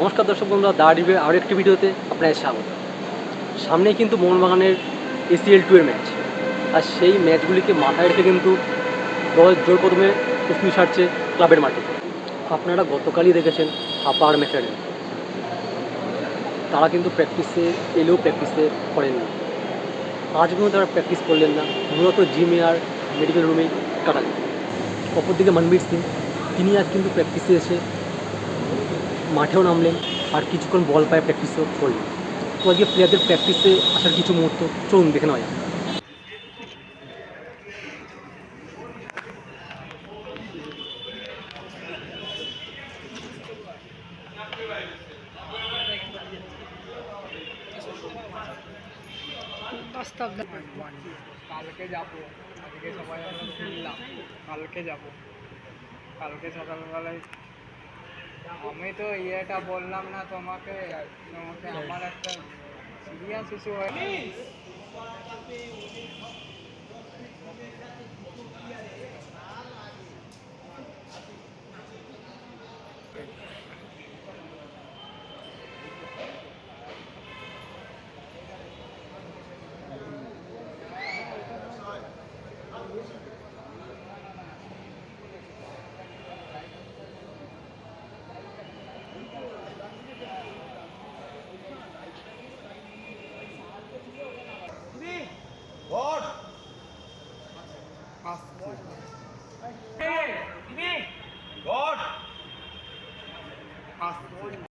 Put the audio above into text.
নমস্কার দর্শক বন্ধুরা, দা ডিবে আরও একটি ভিডিওতে আপনাদের স্বাগত। সামনেই কিন্তু মোহনবাগানের এসিএল টু এর ম্যাচ আর সেই ম্যাচগুলিকে মাথায় রেখে কিন্তু দল জোর কদমে প্রস্তুতি সারছে ক্লাবের মাঠে। আপনারা গতকালই দেখেছেন হাপার ম্যাটারে তারা কিন্তু প্র্যাকটিসে এলেও প্র্যাকটিসে করেননি। আজ পর্যন্ত তারা প্র্যাকটিস করলেন না। মূলত জিমে আর মেডিকেল রুমেই কাটালেন। অপরদিকে মনবীর সিং, তিনি আজ কিন্তু প্র্যাকটিসে এসে মাঠেও নামলেন আর কিছুক্ষণ বল পায়ে প্র্যাকটিসও করলেন। তো আজকে প্লেয়ারদের প্র্যাকটিসে আসার কিছু মুহূর্ত চলুন দেখে নেওয়া বাস্তব কালকে যাব। আজকে সবাই আমরা কালকে যাব। কালকে সকালবেলায় আমি তো ইয়েটা বললাম না তোমাকে তোমাকে আমার একটা সিরিয়াস ইস্যু হয়নি আসছে।